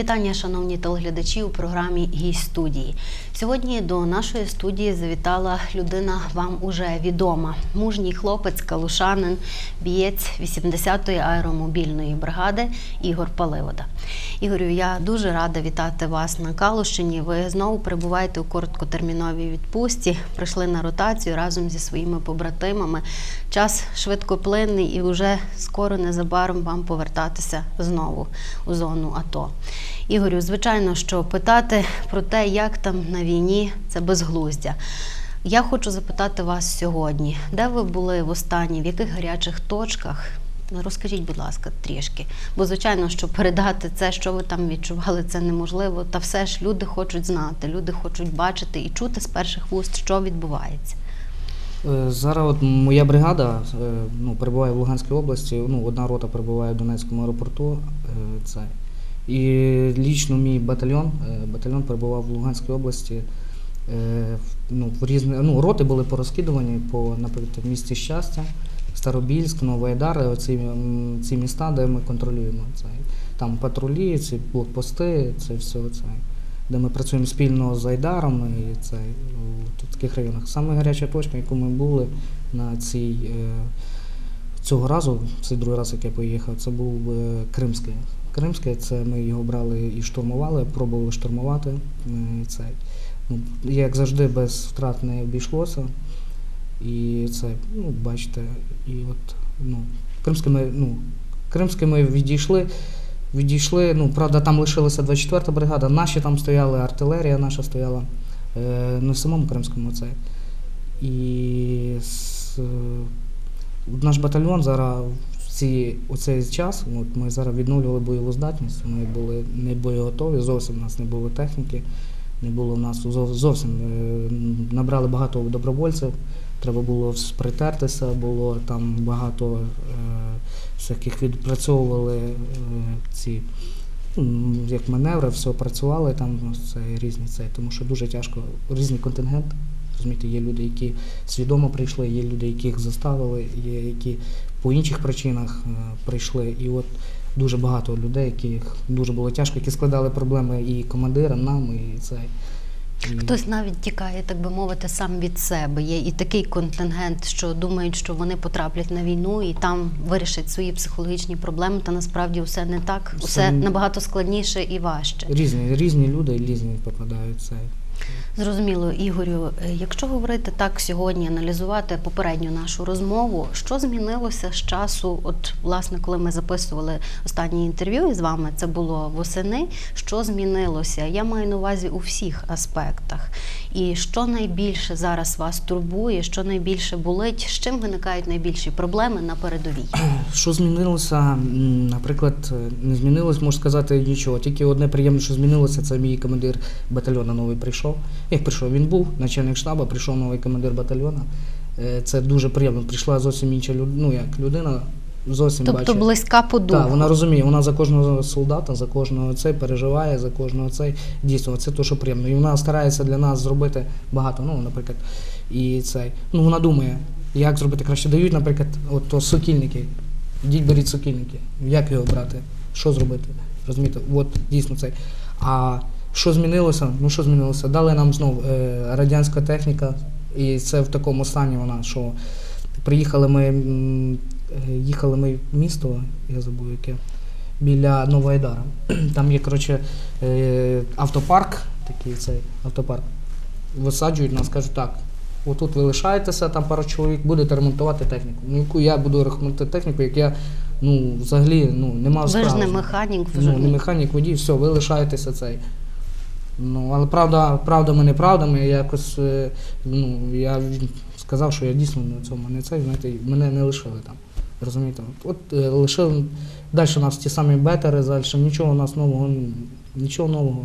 Вітання, шановні телеглядачі у програмі Гість студії. Сьогодні до нашої студії завітала людина вам уже відома. Мужній хлопець, калушанин, бієць 80-ї аеромобільної бригади Ігор Паливода. Ігорю, я дуже рада вітати вас на Калущині. Ви знову перебуваєте у короткотерміновій відпустці, прийшли на ротацію разом зі своїми побратимами. Час швидкоплинний і вже скоро незабаром вам повертатися знову у зону АТО. Ігорю, звичайно, що питати про те, як там на війні, це безглуздя. Я хочу запитати вас сьогодні, де ви були востаннє, в яких гарячих точках? Розкажіть, будь ласка, трішки. Бо, звичайно, що передати це, що ви там відчували, це неможливо. Та все ж люди хочуть знати, люди хочуть бачити і чути з перших вуст, що відбувається. Е, Зараз от моя бригада е, ну, перебуває в Луганській області, ну, одна рота перебуває в Донецькому аеропорту. е, Це. І лічно мій батальйон, е, батальйон перебував в Луганській області. е, Ну, в різні, ну, роти були порозкидувані по, наприклад, місті Щастя, Старобільськ, Новоайдар, оці, м, ці міста, де ми контролюємо. Це. Там патрулі, ці блокпости, це все це. Де ми працюємо спільно з Айдаром і це у таких районах. Саме гаряча точка, яку ми були на цій е, цього разу, цей другий раз, як я поїхав, це був е, Кримський. Кримське, це ми його брали і штурмували, пробували штурмувати. е, Це, ну, як завжди, без втрат не обійшлося. І це, ну, бачите, і от, ну, Кримське ми, ну, Кримське ми відійшли. Відійшли, ну, правда, там лишилася 24-та бригада, наші там стояли, артилерія наша стояла, е, в самому Кримському це. І с, е, наш батальйон зараз ці, у цей час, от ми зараз відновлювали бойову здатність, ми були не боєготові, зовсім у нас не було техніки, не було в нас зовсім е, набрали багато добровольців, треба було притертися, було там багато е, відпрацьовували е, ці як маневри, все працювали там, ну, це різні це, тому що дуже тяжко, різний контингент. Розумієте, є люди, які свідомо прийшли, є люди, яких заставили, є які по інших причинах е, прийшли. І от дуже багато людей, яких дуже було тяжко, які складали проблеми і командирам, нам, і це. Хтось навіть тікає, так би мовити, сам від себе. Є і такий контингент, що думають, що вони потраплять на війну і там вирішать свої психологічні проблеми. Та насправді все не так, Все все набагато складніше і важче. Різні, різні люди різні попадають в це. Зрозуміло, Ігорю, е, якщо говорити так сьогодні, аналізувати попередню нашу розмову, що змінилося з часу? От, власне, коли ми записували останнє інтерв'ю із вами, це було восени. Що змінилося? Я маю на увазі у всіх аспектах. І що найбільше зараз вас турбує, що найбільше болить, з чим виникають найбільші проблеми на передовій? Що змінилося? Наприклад, е, не змінилось, можу сказати, нічого. Тільки одне приємне, що змінилося, це мій командир батальйону новий прийшов. Як прийшов, він був начальник штабу, прийшов новий командир батальйону. Е, Це дуже приємно. Прийшла зовсім інша людина, ну як людина, зовсім Тобто бачить. близька по духу. Так, вона розуміє, вона за кожного солдата, за кожного цей переживає, за кожного цей. Дійсно, це те, що приємно. І вона старається для нас зробити багато. Ну, наприклад, і цей. Ну, вона думає, як зробити краще. Дають, наприклад, от то сокільники. Йдіть, беріть сокільники. Як його брати? Що зробити? Розумієте? От дійсно цей. А що змінилося? Ну що змінилося? Дали нам знов е, радянська техніка, і це в такому стані вона, що приїхали ми, е, їхали ми в місто, я забув яке, біля Новоайдара. Там є, коротше, е, автопарк, такий цей автопарк. Висаджують нас, кажуть, так. Отут ви лишаєтеся, там пару чоловік, будете ремонтувати техніку. Ну, яку я буду ремонтувати техніку, як я ну, взагалі ну, не мав Ви ж не механік, Ну, не механік, водій, все, ви лишаєтеся цей. Ну, але правда, правдами, неправдами, якось е, ну, я сказав, що я дійсно на цьому не цей, знаєте, мене не лишили там. Розумієте? От е, лишили далі у нас ті самі бетери, далі нічого у нас нового, нічого нового.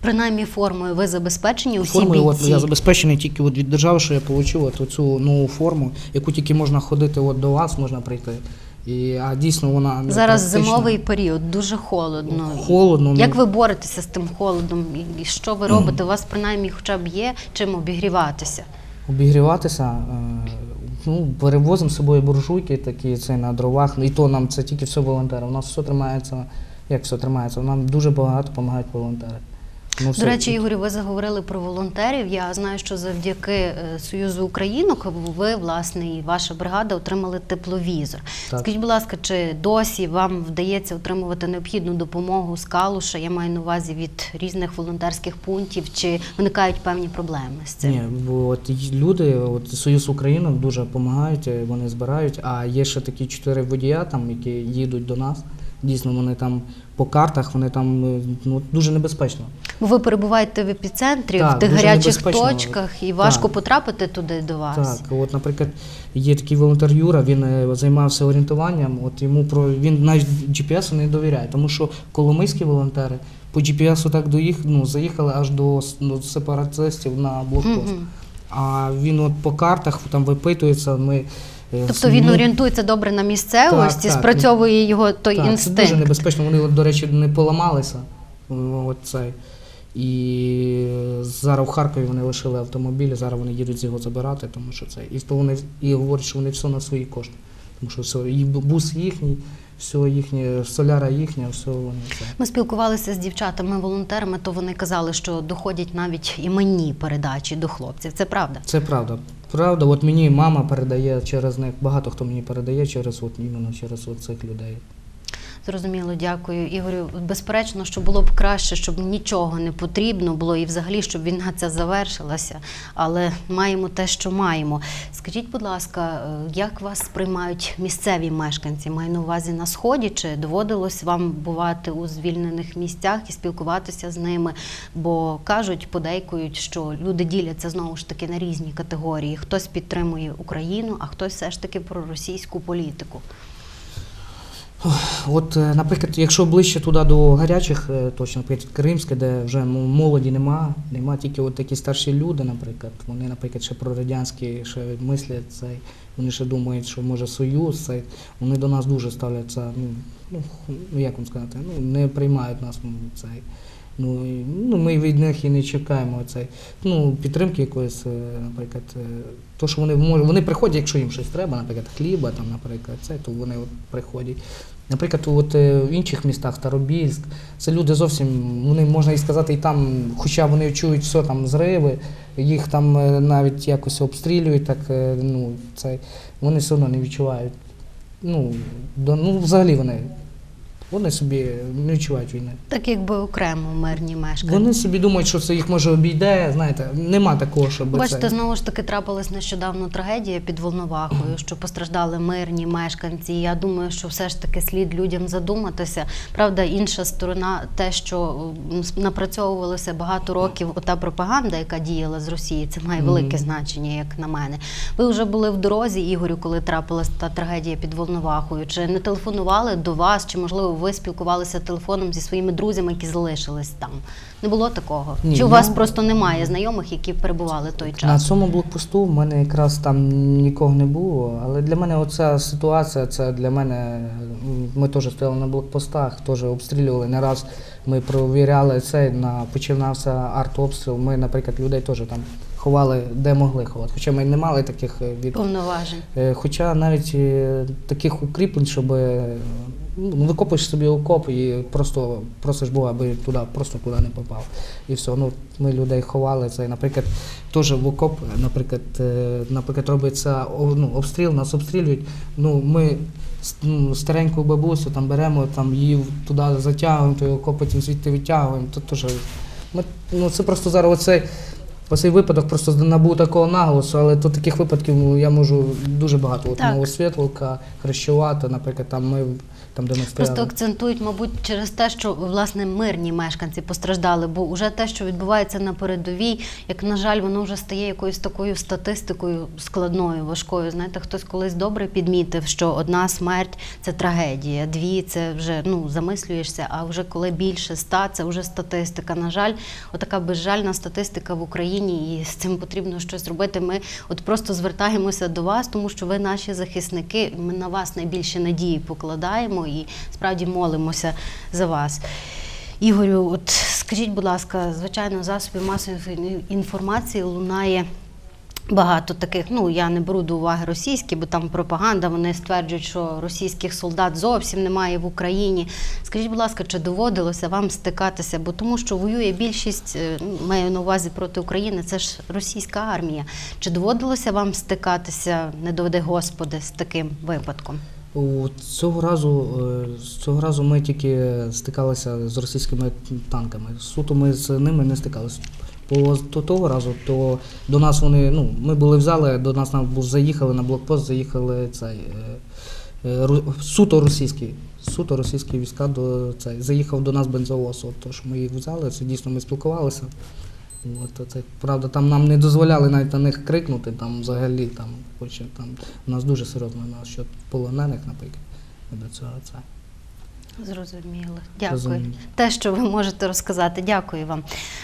Принаймні формою ви забезпечені усі Формою от, я забезпечений тільки от від держави, що я отримав от цю нову форму, яку тільки можна ходити от до вас, можна прийти. І, а дійсно вона не Зараз практична. зимовий період, дуже холодно. Холодно. ну, Як ви боретеся з тим холодом? І що ви робите? У вас принаймні хоча б є чим обігріватися? Обігріватися. е, Ну, перевозимо з собою буржуйки такі це на дровах. І то нам це тільки все волонтери. У нас все тримається як все тримається. Нам дуже багато допомагають волонтери. Ну, До речі, Ігорю, ви заговорили про волонтерів. Я знаю, що завдяки е, Союзу Українок ви, власне, і ваша бригада отримали тепловізор. Так. Скажіть, будь ласка, чи досі вам вдається отримувати необхідну допомогу з Калуша? Я маю на увазі від різних волонтерських пунктів, чи виникають певні проблеми з цим? Ні, бо от люди, от Союз Українок дуже допомагають, е, вони збирають. А є ще такі чотири водія, там, які їдуть до нас. Дійсно, вони там по картах, вони там е, ну, дуже небезпечно. Бо ви перебуваєте в епіцентрі, Так, в тих гарячих точках, і важко Так. потрапити туди до вас. Так, от, наприклад, є такий волонтер Юра, він е, займався орієнтуванням. От йому про він навіть GPS не довіряє, тому що коломийські волонтери по GPS так доїх, ну, заїхали аж до, до сепаратистів на блокпост. Мгм. А він от по картах там випитується. Ми Тобто він орієнтується добре на місцевості, Так, так. спрацьовує його той так, Це дуже небезпечно. Вони, до речі, не поламалися. Оцей. І зараз в Харкові вони лишили автомобіль, зараз вони їдуть його забирати, тому що це. І, вони, і говорять, що вони все на свої кошти. Тому що все, і бус їхній, все їхнє, соляра їхня, все вони це. Ми спілкувалися з дівчатами-волонтерами, то вони казали, що доходять навіть іменні передачі до хлопців. Це правда. Це правда. Правда, от мені мама передає через них, багато хто мені передає через от іменно через от цих людей. Зрозуміло, дякую. Ігорю, безперечно, що було б краще, щоб нічого не потрібно було і взагалі, щоб війна ця завершилася. Але маємо те, що маємо. Скажіть, будь ласка, е, як вас сприймають місцеві мешканці? Маю на увазі на сході, чи доводилось вам бувати у звільнених місцях і спілкуватися з ними? Бо кажуть, подейкують, що люди діляться знову ж таки на різні категорії. Хтось підтримує Україну, а хтось все ж таки про російську політику. От, е, наприклад, якщо ближче туди до гарячих, е, точно, наприклад, Кримське, де вже молоді нема, нема тільки от такі старші люди, наприклад, вони, наприклад, ще про радянські ще мислять цей, вони ще думають, що може Союз, цей, вони до нас дуже ставляться, ну, ну, ну як вам сказати, ну, не приймають нас цей. Ну, ну, ми від них і не чекаємо цей, ну, підтримки якоїсь, е, наприклад, е, то, що вони можуть, вони приходять, якщо їм щось треба, наприклад, хліба, там, наприклад, це, то вони от приходять. Наприклад, от е, в інших містах, Старобільськ, це люди зовсім, вони можна і сказати, і там, хоча вони чують все там зриви, їх там навіть якось обстрілюють, так ну, це, вони все одно не відчувають. Ну, до, ну взагалі вони, вони собі не відчувають війни. Так якби окремо мирні мешканці. Вони собі думають, що це їх може обійде, знаєте, нема такого, щоб Бачите, це. знову ж таки трапилась нещодавно трагедія під Волновахою, що постраждали мирні мешканці. Я думаю, що все ж таки слід людям задуматися. Правда, інша сторона, те, що напрацьовувалося багато років, ота пропаганда, яка діяла з Росії, це має велике значення, як на мене. Ви вже були в дорозі, Ігорю, коли трапилась та трагедія під Волновахою. Чи не телефонували до вас, чи можливо ви спілкувалися телефоном зі своїми друзями, які залишились там? Не було такого? Ні, чи у вас ну, просто немає знайомих, які перебували той час? На цьому блокпосту в мене якраз там нікого не було. Але для мене оця ситуація, це для мене. Ми теж стояли на блокпостах, теж обстрілювали. Не раз ми провіряли це, на починався артобстріл. Ми, наприклад, людей теж там ховали, де могли ховати. Хоча ми не мали таких е, від. Повноважень. Е, Хоча навіть е, таких укріплень, щоб ну, викопуєш собі окоп і просто просиш Бога, аби туди, просто туди не попав. І все. Ну, ми людей ховали. Це, наприклад, теж в окоп, наприклад, е, наприклад, робиться ну, обстріл, нас обстрілюють. Ну, ми ну, стареньку бабусю там беремо, там її туди затягуємо, той окоп потім звідти витягуємо. То теж ми, ну, це просто зараз оцей. Оцей випадок просто набув такого наголосу, але тут таких випадків ну, я можу дуже багато. От Так. Новосвітловка, Хрещувата, наприклад, там ми там, де ми Просто акцентують, мабуть, через те, що власне мирні мешканці постраждали, бо вже те, що відбувається на передовій, як на жаль, воно вже стає якоюсь такою статистикою складною, важкою. Знаєте, хтось колись добре підмітив, що одна смерть це трагедія, дві це вже ну замислюєшся. А вже коли більше ста, це вже статистика. На жаль, отака безжальна статистика в Україні, і з цим потрібно щось робити. Ми от просто звертаємося до вас, тому що ви наші захисники. Ми на вас найбільше надії покладаємо і справді молимося за вас. Ігорю, от скажіть, будь ласка, звичайно, в засобі масової інформації лунає Багато таких, ну я не беру до уваги російські, бо там пропаганда. Вони стверджують, що російських солдат зовсім немає в Україні. Скажіть, будь ласка, чи доводилося вам стикатися? Бо тому, що воює більшість, е, маю на увазі проти України, це ж російська армія. Чи доводилося вам стикатися, не доведи Господи, з таким випадком? Цього разу, е, з цього разу ми тільки стикалися з російськими танками. Суто ми з ними не стикалися. То того разу, то до нас вони, ну, ми були в залі, до нас нам заїхали на блокпост, заїхали цей е, е, суто російські. Суто російські війська до цей заїхав до нас бензовоз. Що ми їх взяли, це дійсно ми спілкувалися. От, це, правда, там нам не дозволяли навіть на них крикнути, там взагалі там, хоче, там у нас дуже серйозно на що полонених, наприклад. До цього це. Зрозуміло. Дякую. Розумію. Те, що ви можете розказати, дякую вам.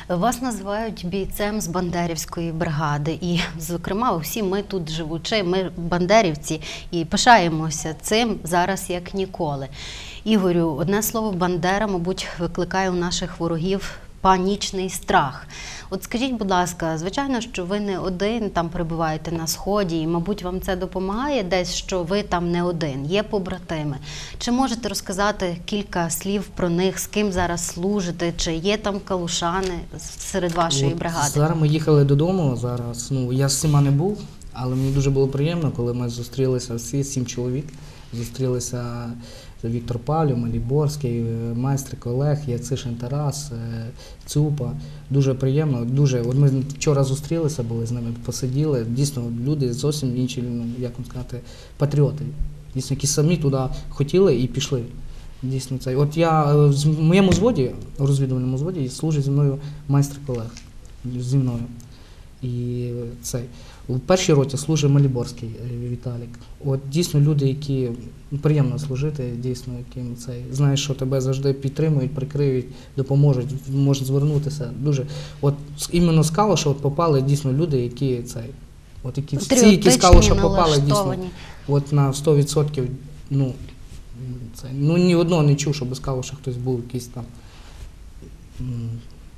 Вас називають бійцем з Бандерівської бригади. І, зокрема, всі ми тут живучи, ми бандерівці і пишаємося цим зараз як ніколи. Ігорю, одне слово Бандера, мабуть, викликає у наших ворогів панічний страх. От скажіть, будь ласка, звичайно, що ви не один там перебуваєте на сході, і, мабуть, вам це допомагає десь, що ви там не один, є побратими. Чи можете розказати кілька слів про них, з ким зараз служите, чи є там калушани серед вашої От бригади? Зараз ми їхали додому. Зараз ну я з всіма не був, але мені дуже було приємно, коли ми зустрілися всі сім чоловік. Зустрілися Віктор Павлів, Маліборський, е, майстрик Олег, Яцишин Тарас, е, Цупа. Дуже приємно. Дуже от ми вчора зустрілися, були з ними, посиділи. Дійсно, люди зовсім інші, ну як вам сказати, патріоти. Дійсно, які самі туди хотіли і пішли. Дійсно, це. От я е, в моєму зводі, у розвідувальному зводі, служить зі мною майстер колег зі мною. І цей. У першій роті служить Маліборський е, Віталік. От дійсно люди, які ну, приємно служити, дійсно, яким цей знаєш, що тебе завжди підтримують, прикриють, допоможуть, можуть звернутися. Дуже от іменно з Калуша от попали дійсно люди, які цей. От які всі, які Патріотичні, Калуша попали, дійсно от на 100%, ну, це, ну ні одного не чув, щоб з Калуша хтось був якийсь там.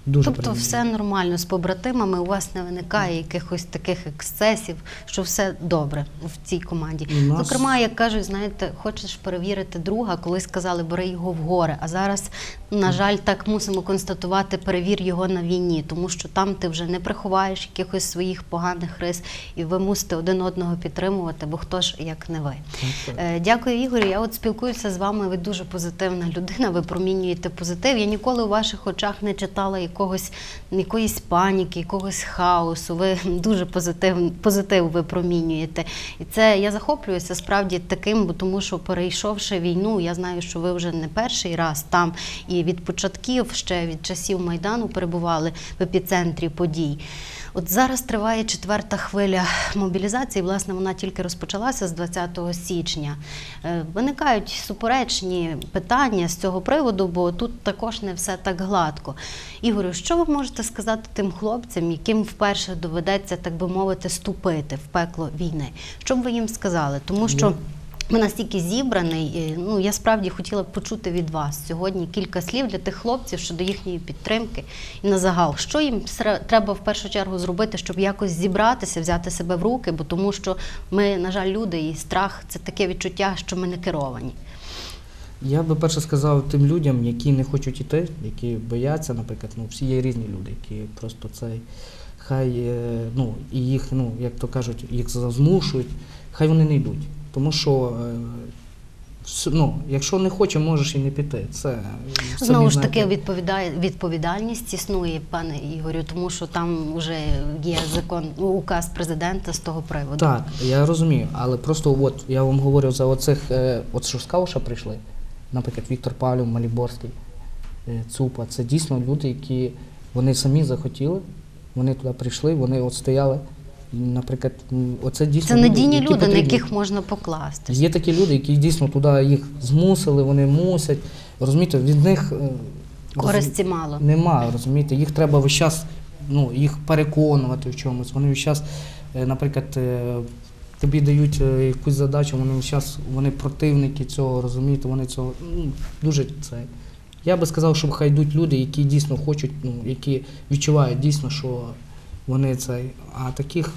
Дуже Тобто приємно. все нормально з побратимами, у вас не виникає якихось таких ексцесів, що все добре в цій команді. Нас- Зокрема, як кажуть, знаєте, хочеш перевірити друга, колись сказали, бери його в гори. А зараз, на жаль, так мусимо констатувати, перевір його на війні, тому що там ти вже не приховаєш якихось своїх поганих рис, і ви мусите один одного підтримувати, бо хто ж як не ви. Так. Е, Дякую, Ігорю. Я от спілкуюся з вами. Ви дуже позитивна людина. Ви промінюєте позитив. Я ніколи у ваших очах не читала якогось якоїсь паніки, якогось хаосу. Ви дуже позитив, позитив ви промінюєте. І це я захоплююся справді таким, бо тому що перейшовши війну, я знаю, що ви вже не перший раз там і від початків, ще від часів майдану перебували в епіцентрі подій. От зараз триває четверта хвиля мобілізації. Власне, вона тільки розпочалася з 20 січня. Е, Виникають суперечні питання з цього приводу, бо тут також не все так гладко. Ігорю, що ви можете сказати тим хлопцям, яким вперше доведеться, так би мовити, ступити в пекло війни? Що б ви їм сказали? Тому що. Ми настільки зібраний. Ну я справді хотіла б почути від вас сьогодні кілька слів для тих хлопців щодо їхньої підтримки і на загал. Що їм треба в першу чергу зробити, щоб якось зібратися, взяти себе в руки, бо тому що ми, на жаль, люди, і страх це таке відчуття, що ми не керовані. Я би перше сказав тим людям, які не хочуть іти, які бояться, наприклад, ну всі є різні люди, які просто цей, хай е, ну і їх, ну як то кажуть, їх змушують, хай вони не йдуть. Тому що е, ну, якщо не хоче, можеш і не піти. Це Знову ж таки, відповідає відповідальність існує, пане Ігорю, тому що там вже є закон, ну, указ президента з того приводу. Так, я розумію, але просто от я вам говорю за оцих, е, от що з Кауша прийшли, наприклад, Віктор Павлів, Маліборський, е, Цупа. Це дійсно люди, які вони самі захотіли, вони туди прийшли, вони от стояли. Наприклад, оце дійсно Це надійні люди, на яких можна покласти. Є такі люди, які дійсно туди їх змусили, вони мусять. Розумієте, від них е, Користі мало. Нема, розумієте, їх треба весь час, ну, їх переконувати в чомусь. Вони весь час, е, наприклад, е, тобі дають якусь задачу, вони весь час, вони противники цього, розумієте, вони цього ну, дуже це. Я би сказав, що хай йдуть люди, які дійсно хочуть, ну, які відчувають дійсно, що вони цей. А таких,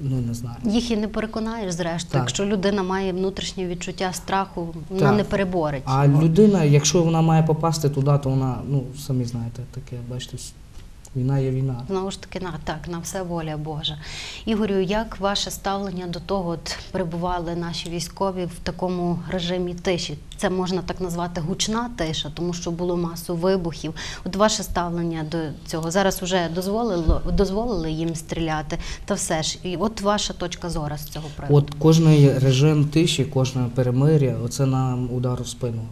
ну не знаю. Їх і не переконаєш, зрештою. Так. Якщо людина має внутрішнє відчуття страху, вона Так. не переборить. А людина, якщо вона має попасти туди, то вона, ну самі знаєте, таке, бачите, війна є війна. Знову ж таки, на так, на все воля Божа. Ігорю, як ваше ставлення до того, от перебували наші військові в такому режимі тиші? Це можна так назвати гучна тиша, тому що було масу вибухів. От ваше ставлення до цього зараз вже дозволило дозволили їм стріляти, та все ж. І от ваша точка зору з цього приводу. От кожний режим тиші, кожне перемир'я, оце нам удар в спину.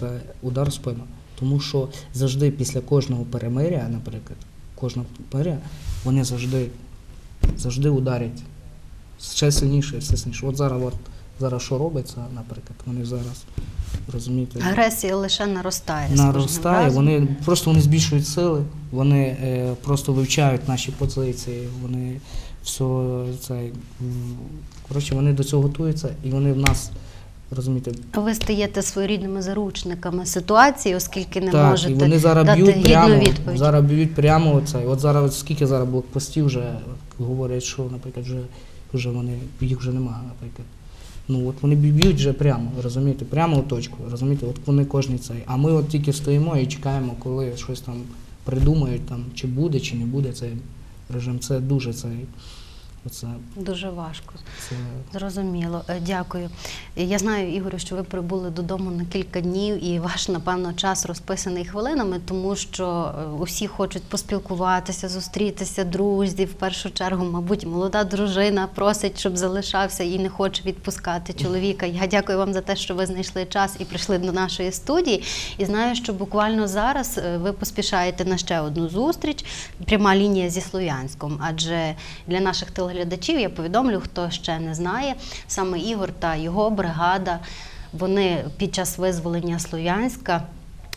Це удар в спину. Тому що завжди після кожного перемир'я, наприклад, кожного перемир'я, вони завжди, завжди ударять. Ще сильніше, все сильніше. От зараз, от, зараз що робиться, наприклад, вони зараз розумієте. Агресія лише наростає. наростає, вони просто вони збільшують сили, вони е, просто вивчають наші позиції, вони все це коротше, вони до цього готуються і вони в нас розумієте. Ви стаєте своєрідними заручниками ситуації, оскільки не так, можете і вони зараз дати б'ють прямо, відповідь. зараз б'ють прямо оце. От зараз от скільки зараз блокпостів вже говорять, що, наприклад, вже, вже вони їх вже немає, наприклад. Ну от вони б'ють вже прямо, розумієте, прямо у точку, розумієте, от вони кожний цей. А ми от тільки стоїмо і чекаємо, коли щось там придумають, там, чи буде, чи не буде цей режим. Це дуже цей. Оце, Дуже важко. це Зрозуміло, Е, дякую. Я знаю, Ігорю, що ви прибули додому на кілька днів, і ваш, напевно, час розписаний хвилинами, тому що е, усі хочуть поспілкуватися, зустрітися, друзі. В першу чергу, мабуть, молода дружина просить, щоб залишався і не хоче відпускати чоловіка. Я дякую вам за те, що ви знайшли час і прийшли до нашої студії. І знаю, що буквально зараз е, ви поспішаєте на ще одну зустріч. Пряма лінія зі Слов'янськом. Адже для наших телеглядачів я повідомлю, хто ще не знає, саме Ігор та його бригада. Вони під час визволення Слов'янська.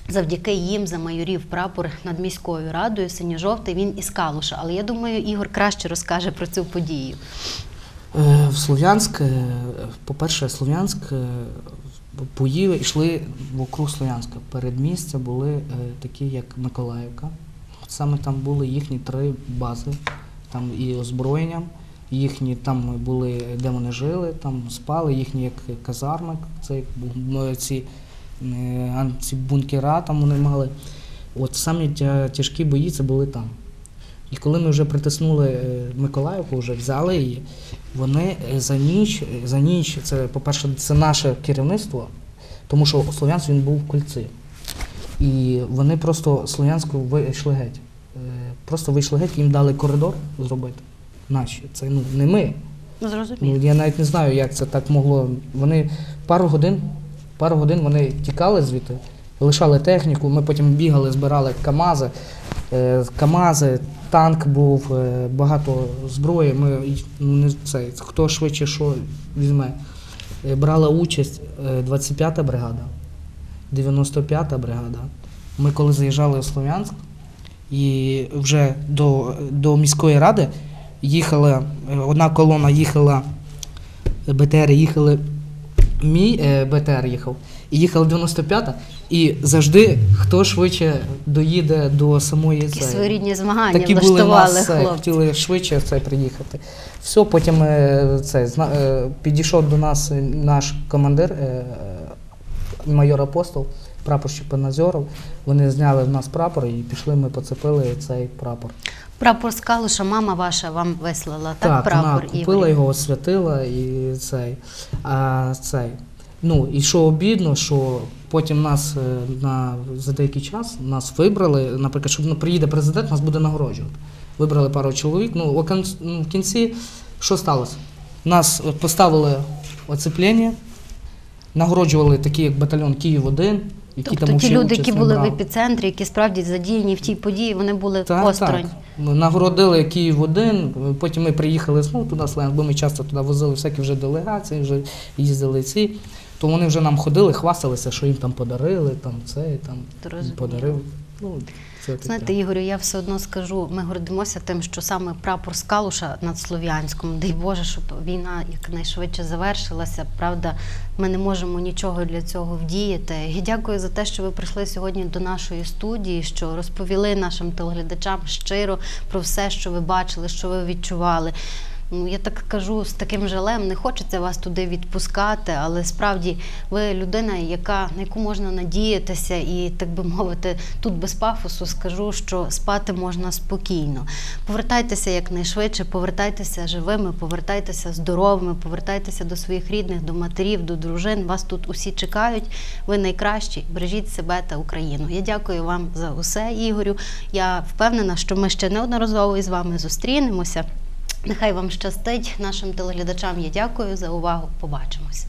Завдяки їм замайорів прапор над міською радою синьо-жовтий. Він із Калуша. Але я думаю, Ігор краще розкаже про цю подію. Е, В Слов'янськ, е, по-перше, Слов'янськ е, бої йшли вокруг Слов'янська. Передмістя були е, такі, як Миколаївка. Саме там були їхні три бази, там і озброєнням, їхні там були, де вони жили, там спали, їхні як казарми, це м, ці, е, ці бункера там вони мали. От самі тяжкі бої це були там. І коли ми вже притиснули е, Миколаївку, вже взяли її, вони е, за ніч, за ніч, це, по-перше, це наше керівництво, тому що Слов'янськ він був в кольці. І вони просто Слов'янську вийшли геть. Просто вийшли геть, їм дали коридор зробити. Наші. Це ну, не ми. Ну, Ну, зрозуміло. я навіть не знаю, як це так могло. Вони пару годин, пару годин вони тікали звідти, лишали техніку. Ми потім бігали, збирали КАМАЗи. Е, КАМАЗи, танк був, е, багато зброї. Ми ну, не це, хто швидше що візьме. Е, Брала участь е, 25-та бригада, 95-та бригада. Ми коли заїжджали у Слов'янськ, і вже до, до міської ради їхала, одна колона їхала, БТР їхали, мій е, БТР їхав, і їхала 95-та, і завжди хто швидше доїде до самої Такі цієї- своєрідні змагання Такі були влаштували нас, хлопці. хотіли швидше це приїхати. Все, потім е, це, зна- е, підійшов до нас наш командир, е, майор апостол, прапорщик Паназьоров. Вони зняли в нас прапор і пішли, ми поцепили цей прапор. Прапор з Калуша мама ваша вам вислала, так? вона прапор купила Ігорю? його, освятила і цей. А, цей. Ну, і що обідно, що потім нас е, на, за деякий час нас вибрали, наприклад, щоб ну, приїде президент, нас буде нагороджувати. Вибрали пару чоловік. Ну, кін- ну, в кінці що сталося? Нас поставили оцеплення, нагороджували такі, як батальйон Київ-1, які Тобто там ті люди, які були були в епіцентрі, які справді задіяні в тій події, вони були Так, осторонь. так. Нагородили Київ один, потім ми приїхали знову туди, Слов'янськ, бо ми часто туди возили всякі вже делегації, вже їздили ці. То вони вже нам ходили, хвасталися, що їм там подарили, там це, там подарив. Ну, це. Знаєте, Ігорю, я все одно скажу, ми гордимося тим, що саме прапор Скалуша над Слов'янськом, дай Боже, щоб війна якнайшвидше завершилася. Правда, ми не можемо нічого для цього вдіяти. І дякую за те, що ви прийшли сьогодні до нашої студії, що розповіли нашим телеглядачам щиро про все, що ви бачили, що ви відчували. Ну, я так кажу з таким жалем, не хочеться вас туди відпускати, але справді ви людина, яка на яку можна надіятися, і так би мовити, тут без пафосу скажу, що спати можна спокійно. Повертайтеся якнайшвидше, повертайтеся живими, повертайтеся здоровими, повертайтеся до своїх рідних, до матерів, до дружин. Вас тут усі чекають. Ви найкращі. Бережіть себе та Україну. Я дякую вам за усе, Ігорю. Я впевнена, що ми ще неодноразово із вами зустрінемося. Нехай вам щастить. Нашим телеглядачам я дякую за увагу. Побачимось.